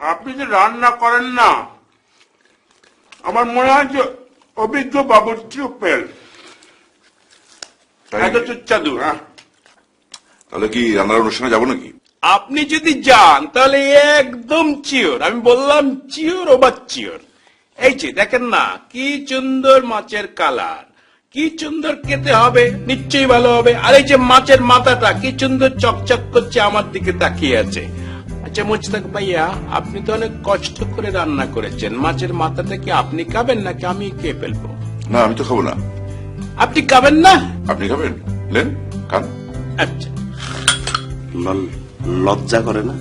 আপনি যে রান্না করেন না আমার মনে হয় যে অভিজ্ঞ বাবুর চুপেল তাই এত হ্যাঁ। তাহলে কি রান্নার অনুষ্ঠানে যাব নাকি? আপনি যদি যান তাহলে একদম চিওর। আমি বললাম চিওর ও বা চিওর। এই যে দেখেন না কি সুন্দর মাছের কালার। কি সুন্দর খেতে হবে নিশ্চয়ই ভালো হবে। আর এই যে মাছের মাথাটা কি সুন্দর চকচক করছে আমার দিকে তাকিয়ে আছে। আচ্ছা ভাইয়া আপনি তো অনেক কষ্ট করে রান্না করেছেন। মাছের মাথাটা কি আপনি খাবেন নাকি আমি খেয়ে ফেলব? না আমি তো খাব না। আপনি খাবেন না? আপনি খাবেন? নেন খান। আচ্ছা। লজ্জা করে না?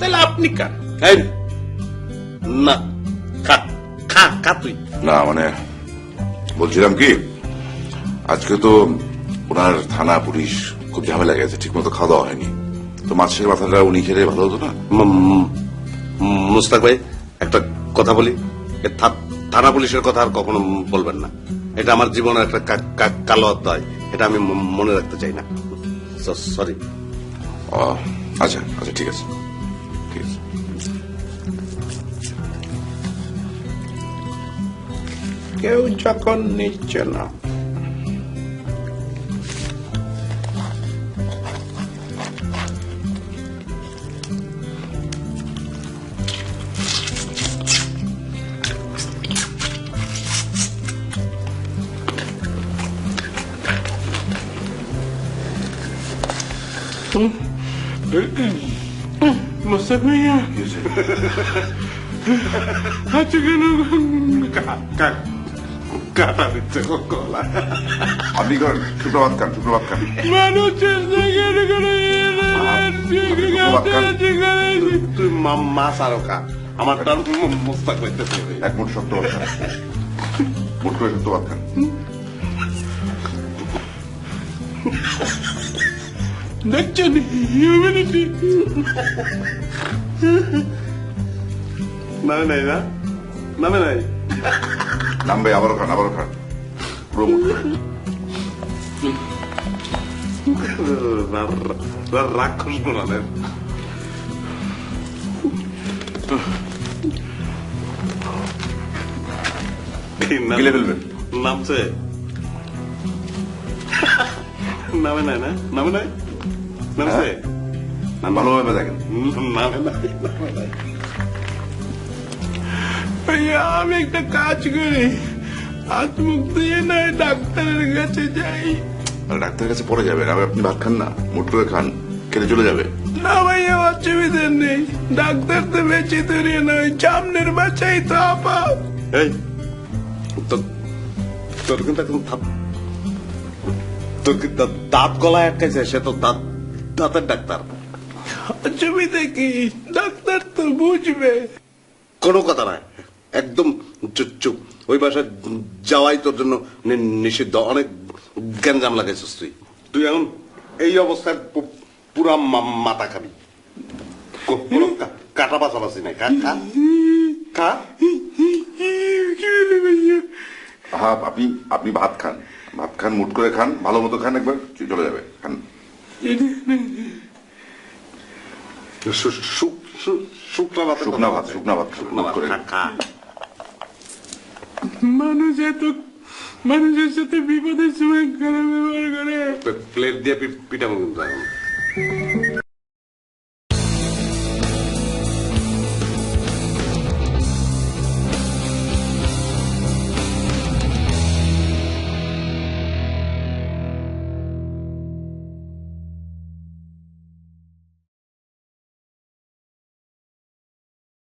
তাহলে আপনি খান। এই, না। খা খা খা তুই। না মানে বলছিলাম কি আজকে তো ওনার থানা পুলিশ খুব ঝামেলা গেছে ঠিক মতো খাওয়া দাওয়া হয়নি। তো মাছের মাথাটা উনি খেলে ভালো হতো না। মুস্তাক ভাই একটা কথা বলি। থানা পুলিশের কথা আর কখনো বলবেন না। এটা আমার জীবনের একটা কালো অধ্যায়। এটা আমি মনে রাখতে চাই না। সরি ও, আচ্ছা আচ্ছা ঠিক আছে। ঠিক আছে। কেউ যখন নিচ্ছে না মুস্তাক ভাইয়া আচ্ছা কেন কাটা দিচ্ছে আপনি করেন সুপ্রভাত খান সুপ্রভাত খান মানুষ চেষ্টা করে করে তুই মাছ আরও খা আমার টান মুস্তাক ভাইতে এক মুঠ সত্যবাদ খান মুঠ করে সত্যবাদ খান দেখছেন? হিউম্যানিটি নামে নাই না? নামে নাই? নামবে আবারও খান আবারও খান। রাক্ষস গুণালেন গিলে ফেলবেন নামছে। নামে নাই না? নামে নাই? না ভালোভাবে দেখেন। ভাইয়া আমি একটা কাজ করি। হাত মুখ দিয়ে নয় ডাক্তারের কাছে যাই। ডাক্তারের কাছে পরে যাবেন আপনি ভাত খান না মুঠ করে খান খেতে চলে যাবে। না ভাইয়া অসুবিধা নেই। ডাক্তার তো বেঁচে দূরিয়ে নয় সামনের বাসাই তো আপা এই তোর কিন্তু এখন দাঁত তোর কি দা- দাঁত গলায় আটকাইছে? সে তো দাঁত দাঁতের ডাক্তার। জমিতে কি ডাক্তার তো বুঝবে। কোনো কথা নাই একদম চুপ ওই বাসায় যাওয়াই তোর জন্য নি- নিষিদ্ধ। অনেক গ্যাঞ্জাম লাগাইছিস তুই। তুই এখন এই অবস্থায় পুরা মাথা খাবি। কাটা পাশাপাশি নাই। খা খা। খা। হ্যাঁ আপনি আপনি ভাত খান। ভাত খান মুট করে খান। ভালো মতো খান একবার চলে যাবে। খান। শুকনা ভাত শুকনা ভাত শুকনা ভাত খান শুকনা মুঠ ভাত করে। খা খা মানুষ এত মানুষের সাথে বিপদের সময় খারাপ ব্যবহার করে। প্লেট দিয়ে পি- পিটাবো কিন্তু এখন